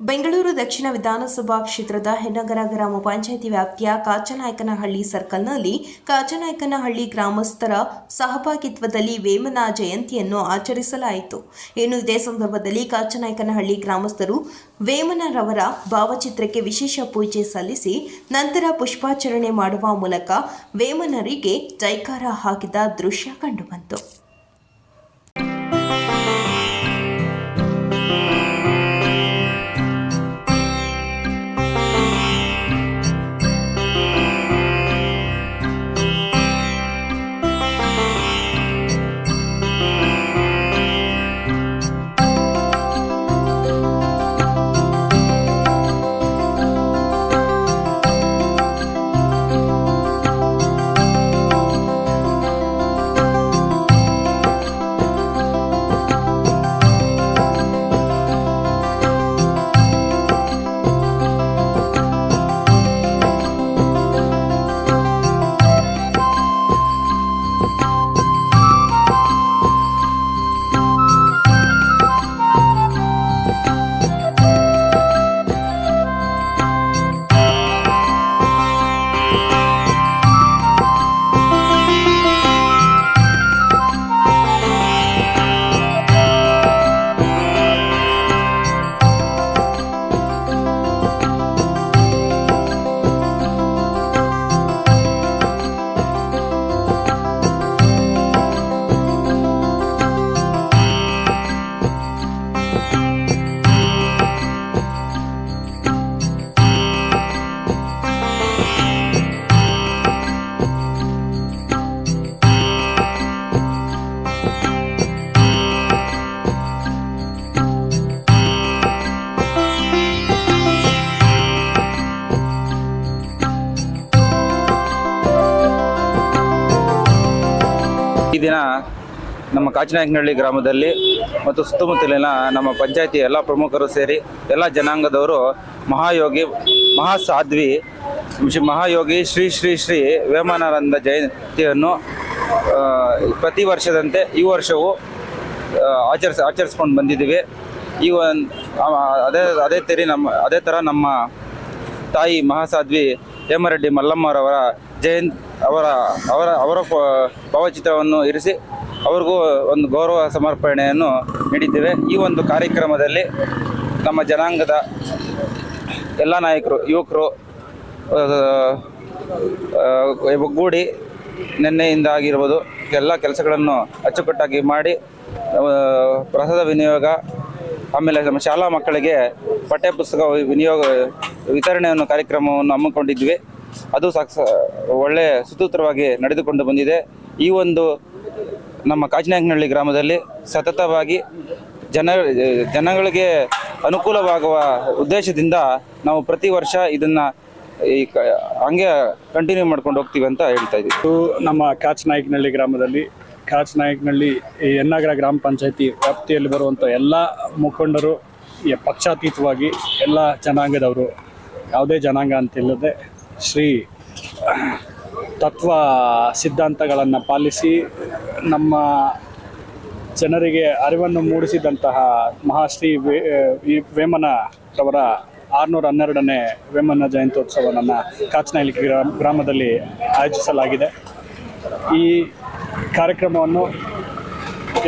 ಬೆಂಗಳೂರು ದಕ್ಷಿಣ ವಿಧಾನಸಭಾ ಕ್ಷೇತ್ರದ ಹೆನ್ನಗರ ಗ್ರಾಮ ಪಂಚಾಯಿತಿ ವ್ಯಾಪ್ತಿಯ ಕಾಚನಾಯಕನಹಳ್ಳಿ ಸರ್ಕಲ್ನಲ್ಲಿ ಕಾಚನಾಯಕನಹಳ್ಳಿ ಗ್ರಾಮಸ್ಥರ ಸಹಭಾಗಿತ್ವದಲ್ಲಿ ವೇಮನ ಜಯಂತಿಯನ್ನು ಆಚರಿಸಲಾಯಿತು. ಇನ್ನು ಇದೇ ಸಂದರ್ಭದಲ್ಲಿ ಕಾಚನಾಯಕನಹಳ್ಳಿ ಗ್ರಾಮಸ್ಥರು ವೇಮನರವರ ಭಾವಚಿತ್ರಕ್ಕೆ ವಿಶೇಷ ಪೂಜೆ ಸಲ್ಲಿಸಿ, ನಂತರ ಪುಷ್ಪಾಚರಣೆ ಮಾಡುವ ಮೂಲಕ ವೇಮನರಿಗೆ ಜೈಕಾರ ಹಾಕಿದ ದೃಶ್ಯ ಕಂಡುಬಂತು ಈ ದಿನ ನಮ್ಮ ಕಾಚಿನಾಯಕನಹಳ್ಳಿ ಗ್ರಾಮದಲ್ಲಿ ಮತ್ತು ಸುತ್ತಮುತ್ತಲಿನ ನಮ್ಮ ಪಂಚಾಯತಿ ಎಲ್ಲ ಪ್ರಮುಖರು ಸೇರಿ ಎಲ್ಲ ಜನಾಂಗದವರು ಮಹಾಯೋಗಿ, ಮಹಾಸಾಧ್ವಿ, ಶ್ರೀ ಮಹಾಯೋಗಿ ಶ್ರೀ ಶ್ರೀ ಶ್ರೀ ವೇಮಾನಂದ ಜಯಂತಿಯನ್ನು ಪ್ರತಿ ವರ್ಷದಂತೆ ಈ ವರ್ಷವೂ ಆಚರಿಸ, ಆಚರಿಸ್ಕೊಂಡು ಬಂದಿದ್ದೀವಿ. ಈ ಒಂದು ಅದೇ ಅದೇ ತೆರಿ ನಮ್ಮ, ಅದೇ ಥರ ನಮ್ಮ ತಾಯಿ ಮಹಾಸಾಧ್ವಿ ಹೇಮರೆಡ್ಡಿ ಮಲ್ಲಮ್ಮರವರ ಜಯಂತ್ ಅವರ ಅವರ ಅವರ ಭಾವಚಿತ್ರವನ್ನು ಇರಿಸಿ ಅವ್ರಿಗೂ ಒಂದು ಗೌರವ ಸಮರ್ಪಣೆಯನ್ನು ನೀಡಿದ್ದೇವೆ. ಈ ಒಂದು ಕಾರ್ಯಕ್ರಮದಲ್ಲಿ ನಮ್ಮ ಜನಾಂಗದ ಎಲ್ಲ ನಾಯಕರು, ಯುವಕರು ಒಗ್ಗೂಡಿ ನಿನ್ನೆಯಿಂದ ಆಗಿರ್ಬೋದು ಎಲ್ಲ ಕೆಲಸಗಳನ್ನು ಅಚ್ಚುಕಟ್ಟಾಗಿ ಮಾಡಿ ಪ್ರಸಾದ ವಿನಿಯೋಗ, ಆಮೇಲೆ ನಮ್ಮ ಶಾಲಾ ಮಕ್ಕಳಿಗೆ ಪಠ್ಯಪುಸ್ತಕ ವಿನಿಯೋಗ ವಿತರಣೆಯನ್ನು ಕಾರ್ಯಕ್ರಮವನ್ನು ಹಮ್ಮಿಕೊಂಡಿದ್ವಿ. ಅದು ಸಾಕ್ಸ ಒಳ್ಳೆ ಸುತೂತ್ರವಾಗಿ ನಡೆದುಕೊಂಡು ಬಂದಿದೆ. ಈ ಒಂದು ನಮ್ಮ ಕಾಚಿನಾಯಕನಹಳ್ಳಿ ಗ್ರಾಮದಲ್ಲಿ ಸತತವಾಗಿ ಜನ, ಜನಗಳಿಗೆ ಅನುಕೂಲವಾಗುವ ಉದ್ದೇಶದಿಂದ ನಾವು ಪ್ರತಿ ವರ್ಷ ಇದನ್ನು ಈ ಕ, ಹಂಗೆ ಕಂಟಿನ್ಯೂ ಮಾಡ್ಕೊಂಡು ಹೋಗ್ತೀವಿ ಅಂತ ಹೇಳ್ತಾ ಇದ್ದೀವಿ. ಇದು ನಮ್ಮ ಕಾಚನಾಯಕನಹಳ್ಳಿ ಗ್ರಾಮದಲ್ಲಿ, ಕಾಚನಾಯಕನಹಳ್ಳಿ ಎನ್ನಗರ ಗ್ರಾಮ ಪಂಚಾಯತಿ ವ್ಯಾಪ್ತಿಯಲ್ಲಿ ಬರುವಂಥ ಎಲ್ಲ ಮುಖಂಡರು ಪಕ್ಷಾತೀತವಾಗಿ ಎಲ್ಲ ಜನಾಂಗದವರು, ಯಾವುದೇ ಜನಾಂಗ ಅಂತಿಲ್ಲದೆ ಶ್ರೀ ತತ್ವ ಸಿದ್ಧಾಂತಗಳನ್ನು ಪಾಲಿಸಿ ನಮ್ಮ ಜನರಿಗೆ ಅರಿವನ್ನು ಮೂಡಿಸಿದಂತಹ ಮಹಾಶ್ರೀ ವೇ ವೇಮನರವರ ಆರುನೂರ ಹನ್ನೆರಡನೇ ವೇಮನ ಜಯಂತ್ಯೋತ್ಸವವನ್ನು ಕಾಚನಹಳ್ಳಿ ಗ್ರಾಮ ಗ್ರಾಮದಲ್ಲಿ ಆಯೋಜಿಸಲಾಗಿದೆ. ಈ ಕಾರ್ಯಕ್ರಮವನ್ನು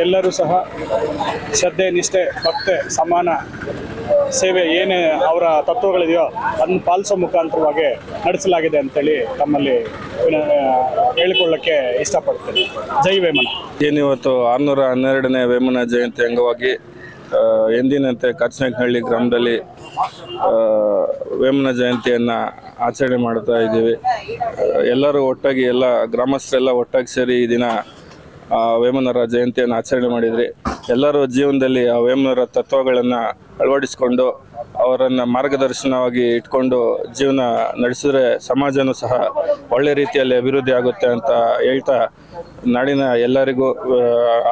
ಎಲ್ಲರೂ ಸಹ ಶ್ರದ್ಧೆ, ನಿಷ್ಠೆ, ಭಕ್ತೆ, ಸಮಾನ ಸೇವೆ ಏನೇ ಅವರ ತತ್ವಗಳಿದೆಯೋ ಅದನ್ನು ಪಾಲಿಸೋ ಮುಖಾಂತರವಾಗಿ ನಡೆಸಲಾಗಿದೆ ಅಂತೇಳಿ ತಮ್ಮಲ್ಲಿ ಹೇಳಿಕೊಳ್ಳಕ್ಕೆ ಇಷ್ಟಪಡ್ತೇನೆ. ಜೈ ವೇಮನ. ಏನಿವತ್ತು ಆರುನೂರ ಹನ್ನೆರಡನೇ ವೇಮನ ಜಯಂತಿ ಅಂಗವಾಗಿ ಎಂದಿನಂತೆ ಕಚ್ಚನಹಳ್ಳಿ ಗ್ರಾಮದಲ್ಲಿ ವೇಮನ ಜಯಂತಿಯನ್ನು ಆಚರಣೆ ಮಾಡ್ತಾ ಇದ್ದೀವಿ. ಎಲ್ಲರೂ ಒಟ್ಟಾಗಿ ಎಲ್ಲ ಗ್ರಾಮಸ್ಥರೆಲ್ಲ ಒಟ್ಟಾಗಿ ಸೇರಿ ಈ ದಿನ ವೇಮನರ ಜಯಂತಿಯನ್ನು ಆಚರಣೆ ಮಾಡಿದ್ರಿ. ಎಲ್ಲರೂ ಜೀವನದಲ್ಲಿ ಆ ವೇಮನರ ತತ್ವಗಳನ್ನು ಅಳವಡಿಸಿಕೊಂಡು ಅವರನ್ನು ಮಾರ್ಗದರ್ಶನವಾಗಿ ಇಟ್ಕೊಂಡು ಜೀವನ ನಡೆಸಿದ್ರೆ ಸಮಾಜನೂ ಸಹ ಒಳ್ಳೆ ರೀತಿಯಲ್ಲಿ ಅಭಿವೃದ್ಧಿ ಆಗುತ್ತೆ ಅಂತ ಹೇಳ್ತಾ ನಾಡಿನ ಎಲ್ಲರಿಗೂ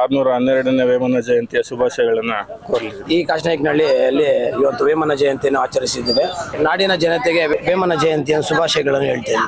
ಆರುನೂರ ಹನ್ನೆರಡನೇ ವೇಮನ ಜಯಂತಿಯ ಶುಭಾಶಯಗಳನ್ನು ಕೋರಿ ಈ ಕಾಶನಾಯಕನಹಳ್ಳಿಯಲ್ಲಿ ಇವತ್ತು ವೇಮನ ಜಯಂತಿಯನ್ನು ಆಚರಿಸಿದ್ದೇವೆ. ನಾಡಿನ ಜನತೆಗೆ ವೇಮನ ಜಯಂತಿಯ ಶುಭಾಶಯಗಳನ್ನು ಹೇಳ್ತೇನೆ.